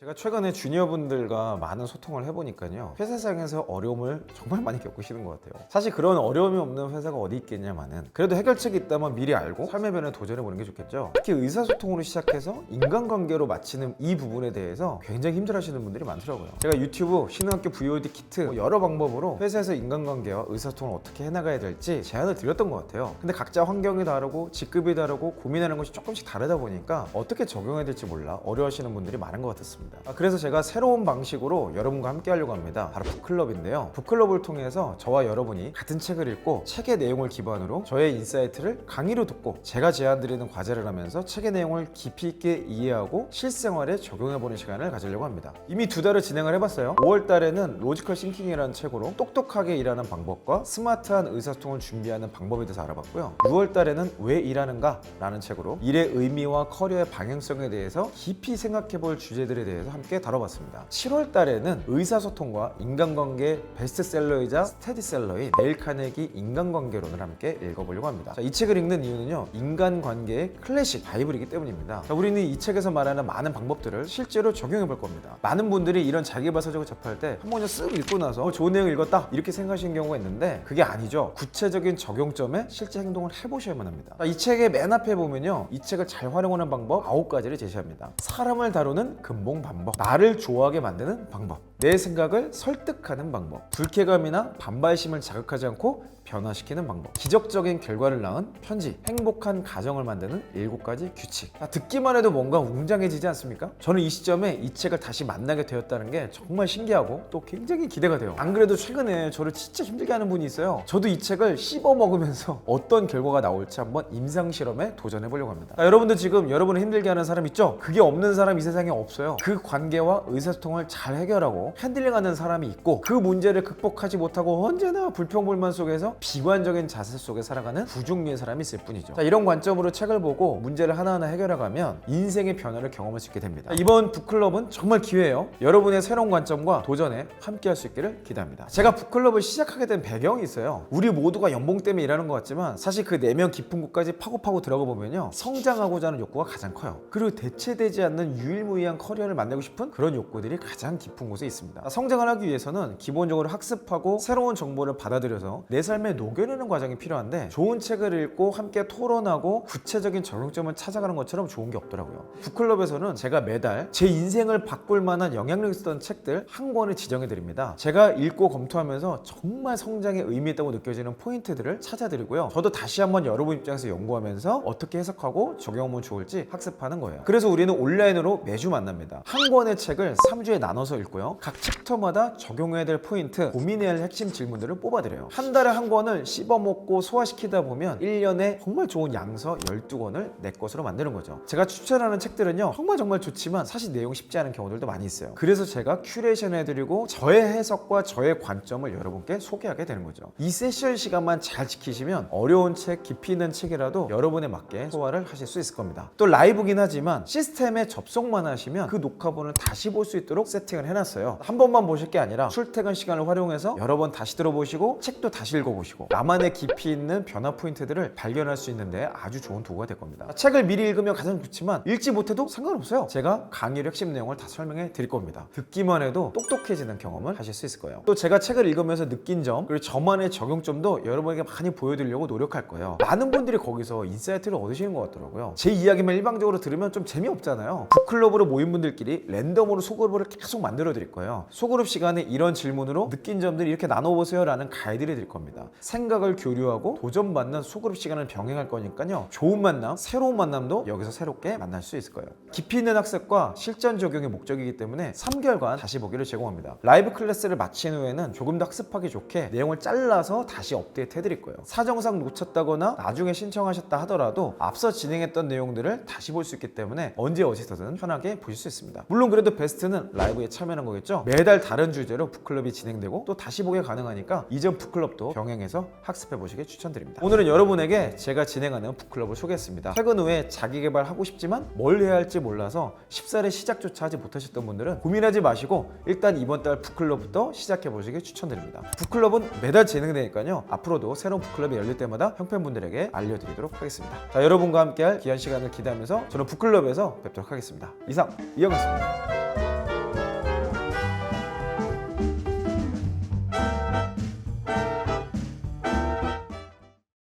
제가 최근에 주니어분들과 많은 소통을 해보니까요 회사상에서 어려움을 정말 많이 겪으시는 것 같아요. 사실 그런 어려움이 없는 회사가 어디 있겠냐마는 그래도 해결책이 있다면 미리 알고 삶의 변에 도전해보는 게 좋겠죠. 특히 의사소통으로 시작해서 인간관계로 마치는 이 부분에 대해서 굉장히 힘들어하시는 분들이 많더라고요. 제가 유튜브 신흥학교 VOD 키트 뭐 여러 방법으로 회사에서 인간관계와 의사소통을 어떻게 해나가야 될지 제안을 드렸던 것 같아요. 근데 각자 환경이 다르고 직급이 다르고 고민하는 것이 조금씩 다르다 보니까 어떻게 적용해야 될지 몰라 어려워하시는 분들이 많은 것 같았습니다 아, 그래서 제가 새로운 방식으로 여러분과 함께 하려고 합니다. 바로 북클럽인데요. 북클럽을 통해서 저와 여러분이 같은 책을 읽고 책의 내용을 기반으로 저의 인사이트를 강의로 듣고 제가 제안드리는 과제를 하면서 책의 내용을 깊이 있게 이해하고 실생활에 적용해보는 시간을 가지려고 합니다. 이미 두 달을 진행을 해봤어요. 5월 달에는 로지컬 싱킹이라는 책으로 똑똑하게 일하는 방법과 스마트한 의사소통을 준비하는 방법에 대해서 알아봤고요. 6월 달에는 왜 일하는가 라는 책으로 일의 의미와 커리어의 방향성에 대해서 깊이 생각해볼 주제들에 대해 서 함께 다뤄봤습니다. 7월 달에는 의사소통과 인간관계 베스트셀러이자 스테디셀러인 데일 카네기 인간관계론을 함께 읽어보려고 합니다. 자, 이 책을 읽는 이유는요 인간관계의 클래식 바이블이기 때문입니다. 자, 우리는 이 책에서 말하는 많은 방법들을 실제로 적용해 볼 겁니다. 많은 분들이 이런 자기발 서적을 접할 때 한 번에 쓱 읽고 나서 어, 좋은 내용 읽었다 이렇게 생각하시는 경우가 있는데 그게 아니죠. 구체적인 적용점에 실제 행동을 해보셔야만 합니다. 자, 이 책의 맨 앞에 보면요 이 책을 잘 활용하는 방법 아홉 가지를 제시합니다. 사람을 다루는 근본 방법 나를 좋아하게 만드는 방법 내 생각을 설득하는 방법 불쾌감이나 반발심을 자극하지 않고 변화시키는 방법 기적적인 결과를 낳은 편지 행복한 가정을 만드는 일곱 가지 규칙. 아, 듣기만 해도 뭔가 웅장해지지 않습니까? 저는 이 시점에 이 책을 다시 만나게 되었다는 게 정말 신기하고 또 굉장히 기대가 돼요. 안 그래도 최근에 저를 진짜 힘들게 하는 분이 있어요. 저도 이 책을 씹어 먹으면서 어떤 결과가 나올지 한번 임상 실험에 도전해 보려고 합니다. 아, 여러분들 지금 여러분을 힘들게 하는 사람 있죠? 그게 없는 사람 이 세상에 없어요. 그 관계와 의사소통을 잘 해결하고 핸들링하는 사람이 있고 그 문제를 극복하지 못하고 언제나 불평불만 속에서 비관적인 자세 속에 살아가는 두 종류의 사람이 있을 뿐이죠. 자, 이런 관점으로 책을 보고 문제를 하나하나 해결해가면 인생의 변화를 경험할 수 있게 됩니다. 자, 이번 북클럽은 정말 기회예요. 여러분의 새로운 관점과 도전에 함께 할 수 있기를 기대합니다. 제가 북클럽을 시작하게 된 배경이 있어요. 우리 모두가 연봉 때문에 일하는 것 같지만 사실 그 내면 깊은 곳까지 파고파고 들어가 보면요. 성장하고자 하는 욕구가 가장 커요. 그리고 대체되지 않는 유일무이한 커리어를 만들고 싶은 그런 욕구들이 가장 깊은 곳에 있습니다. 성장을 하기 위해서는 기본적으로 학습하고 새로운 정보를 받아들여서 내 삶에 녹여내는 과정이 필요한데 좋은 책을 읽고 함께 토론하고 구체적인 적용점을 찾아가는 것처럼 좋은 게 없더라고요. 북클럽에서는 제가 매달 제 인생을 바꿀 만한 영향력 있었던 책들 한 권을 지정해 드립니다. 제가 읽고 검토하면서 정말 성장에 의미 있다고 느껴지는 포인트들을 찾아드리고요. 저도 다시 한번 여러분 입장에서 연구하면서 어떻게 해석하고 적용하면 좋을지 학습하는 거예요. 그래서 우리는 온라인으로 매주 만납니다. 한 권의 책을 3주에 나눠서 읽고요. 각 챕터마다 적용해야 될 포인트, 고민해야 할 핵심 질문들을 뽑아드려요. 한 달에 한 권을 씹어먹고 소화시키다 보면 1년에 정말 좋은 양서 12권을 내 것으로 만드는 거죠. 제가 추천하는 책들은요. 정말 정말 좋지만 사실 내용이 쉽지 않은 경우들도 많이 있어요. 그래서 제가 큐레이션 해드리고 저의 해석과 저의 관점을 여러분께 소개하게 되는 거죠. 이 세션 시간만 잘 지키시면 어려운 책, 깊이 있는 책이라도 여러분에 맞게 소화를 하실 수 있을 겁니다. 또 라이브긴 하지만 시스템에 접속만 하시면 그 녹화본을 다시 볼 수 있도록 세팅을 해놨어요. 한 번만 보실 게 아니라 출퇴근 시간을 활용해서 여러 번 다시 들어보시고 책도 다시 읽어보시고 나만의 깊이 있는 변화 포인트들을 발견할 수 있는데 아주 좋은 도구가 될 겁니다. 책을 미리 읽으면 가장 좋지만 읽지 못해도 상관없어요. 제가 강의의 핵심 내용을 다 설명해 드릴 겁니다. 듣기만 해도 똑똑해지는 경험을 하실 수 있을 거예요. 또 제가 책을 읽으면서 느낀 점 그리고 저만의 적용점도 여러분에게 많이 보여드리려고 노력할 거예요. 많은 분들이 거기서 인사이트를 얻으시는 것 같더라고요. 제 이야기만 일방적으로 들으면 좀 재미없잖아요. 북클럽으로 모인 분들끼리 랜덤으로 소그룹을 계속 만들어 드릴 거예요. 소그룹 시간에 이런 질문으로 느낀 점들 이렇게 나눠보세요 라는 가이드를 드릴 겁니다. 생각을 교류하고 도전받는 소그룹 시간을 병행할 거니까요. 좋은 만남, 새로운 만남도 여기서 새롭게 만날 수 있을 거예요. 깊이 있는 학습과 실전 적용이 목적이기 때문에 3개월간 다시 보기를 제공합니다. 라이브 클래스를 마친 후에는 조금 더 학습하기 좋게 내용을 잘라서 다시 업데이트 해드릴 거예요. 사정상 놓쳤다거나 나중에 신청하셨다 하더라도 앞서 진행했던 내용들을 다시 볼 수 있기 때문에 언제 어디서든 편하게 보실 수 있습니다. 물론 그래도 베스트는 라이브에 참여하는 거겠죠. 매달 다른 주제로 북클럽이 진행되고 또 다시 보기 가능하니까 이전 북클럽도 병행해서 학습해 보시길 추천드립니다. 오늘은 여러분에게 제가 진행하는 북클럽을 소개했습니다. 퇴근 후에 자기 개발하고 싶지만 뭘 해야 할지 몰라서 쉽사리 시작조차 하지 못하셨던 분들은 고민하지 마시고 일단 이번 달 북클럽부터 시작해 보시길 추천드립니다. 북클럽은 매달 진행되니까요. 앞으로도 새로운 북클럽이 열릴 때마다 형팬분들에게 알려드리도록 하겠습니다. 자, 여러분과 함께할 귀한 시간을 기대하면서 저는 북클럽에서 뵙도록 하겠습니다. 이상 이영이었습니다.